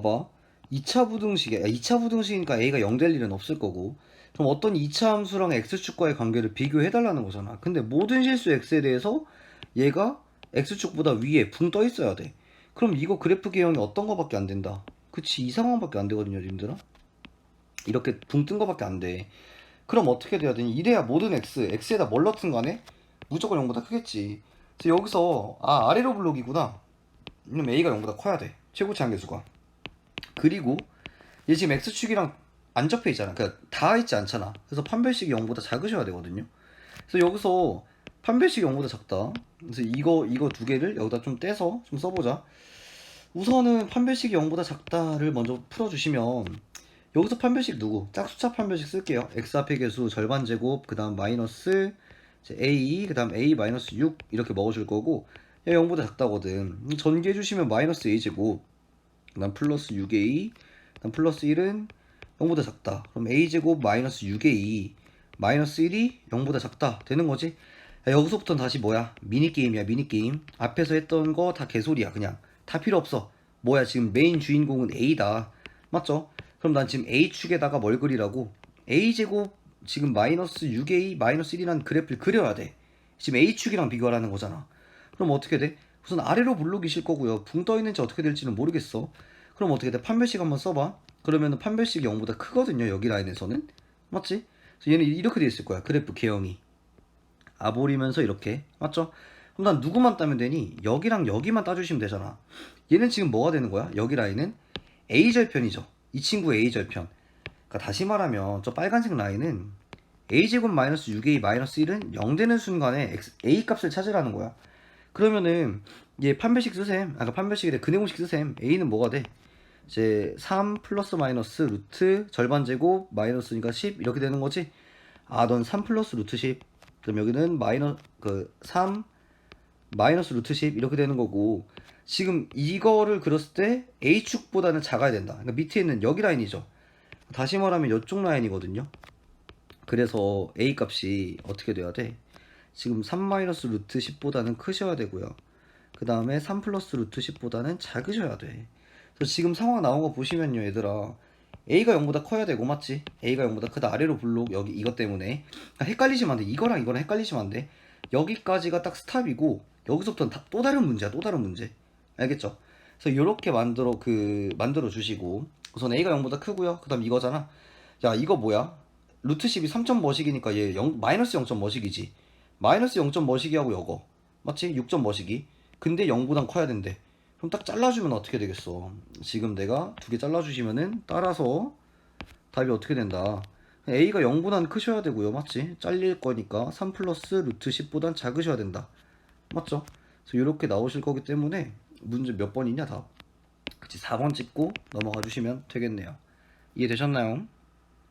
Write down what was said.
봐봐. 2차 부등식에, 2차 부등식이니까 a가 0 될 일은 없을 거고. 그럼 어떤 2차 함수랑 x축과의 관계를 비교해달라는 거잖아. 근데 모든 실수 x에 대해서 얘가 x축보다 위에 붕 떠 있어야 돼. 그럼 이거 그래프 개형이 어떤 거밖에 안 된다. 그치, 이 상황밖에 안 되거든요, 님들아. 이렇게 붕 뜬 거밖에 안 돼. 그럼 어떻게 돼야 되니? 이래야 모든 x, x에다 뭘 넣든 간에 무조건 0보다 크겠지. 그래서 여기서, 아, 아래로 블록이구나. 그럼 a가 0보다 커야 돼. 최고치 한계수가. 그리고 얘 지금 x축이랑 안 접해 있잖아. 그러니까 다 있지 않잖아. 그래서 판별식이 0보다 작으셔야 되거든요. 그래서 여기서 판별식이 0보다 작다. 그래서 이거 이거 두 개를 여기다 좀 떼서 좀 써보자. 우선은 판별식이 0보다 작다를 먼저 풀어주시면 여기서 판별식 누구? 짝수차 판별식 쓸게요. x 앞에 계수 절반 제곱 그 다음 마이너스 a 그 다음 a 마이너스 6 이렇게 먹어줄 거고 얘 0보다 작다거든. 전개해 주시면 마이너스 a 제곱 그 다음 플러스 6a 그 다음 플러스 1은 0보다 작다. 그럼 a제곱 마이너스 6a 마이너스 1이 0보다 작다 되는 거지. 야, 여기서부터는 다시 뭐야? 미니게임이야 미니게임. 앞에서 했던 거 다 개소리야 그냥. 다 필요 없어. 뭐야 지금 메인 주인공은 a다. 맞죠? 그럼 난 지금 a축에다가 뭘 그리라고? a제곱 지금 마이너스 6a 마이너스 1이라는 그래프를 그려야 돼. 지금 a축이랑 비교하라는 거잖아. 그럼 어떻게 돼? 우선 아래로 블록이실 거고요. 붕 떠 있는지 어떻게 될지는 모르겠어. 그럼 어떻게 돼? 판별식 한번 써봐. 그러면은 판별식이 0보다 크거든요. 여기 라인에서는. 맞지? 그래서 얘는 이렇게 돼 있을 거야. 그래프 개형이. 아볼이면서 이렇게. 맞죠? 그럼 난 누구만 따면 되니? 여기랑 여기만 따주시면 되잖아. 얘는 지금 뭐가 되는 거야? 여기 라인은 A절편이죠. 이 친구 A절편. 그러니까 다시 말하면 저 빨간색 라인은 A제곱 마이너스 6A 마이너스 1은 0 되는 순간에 A 값을 찾으라는 거야. 그러면은 얘 판별식 쓰셈. 아까 판별식이래. 근해공식 쓰셈. A는 뭐가 돼? 이제 3 플러스 마이너스 루트 절반 제곱 마이너스니까 10 이렇게 되는 거지. 아, 넌 3 플러스 루트 10. 그럼 여기는 마이너 그3 마이너스 루트 10 이렇게 되는 거고 지금 이거를 그렸을 때 A축보다는 작아야 된다. 그러니까 밑에 있는 여기 라인이죠. 다시 말하면 이쪽 라인이거든요. 그래서 A 값이 어떻게 돼야 돼? 지금 3 마이너스 루트 10보다는 크셔야 되고요. 그 다음에 3 플러스 루트 10보다는 작으셔야 돼. 그래서 지금 상황 나온 거 보시면요, 얘들아. A가 0보다 커야 되고, 맞지? A가 0보다 크다. 아래로 블록, 여기, 이것 때문에. 그러니까 헷갈리시면 안 돼. 이거랑 이거랑 헷갈리시면 안 돼. 여기까지가 딱 스탑이고, 여기서부터는 다- 또 다른 문제야, 또 다른 문제. 알겠죠? 그래서 이렇게 만들어, 그, 만들어 주시고, 우선 A가 0보다 크고요. 그 다음 이거잖아. 야, 이거 뭐야? 루트 10이 3점 머식이니까 얘 0, 마이너스 0점 머식이지. 마이너스 0점 머식이하고 요거. 맞지? 6점 머식이. 근데 0보단 커야 된대. 그럼 딱 잘라주면 어떻게 되겠어? 지금 내가 두 개 잘라주시면은 따라서 답이 어떻게 된다. A가 0보단 크셔야 되고요. 맞지? 잘릴 거니까 3 플러스 루트 10보단 작으셔야 된다. 맞죠? 그래서 이렇게 나오실 거기 때문에 문제 몇 번이냐 답. 그치 4번 찍고 넘어가 주시면 되겠네요. 이해되셨나요?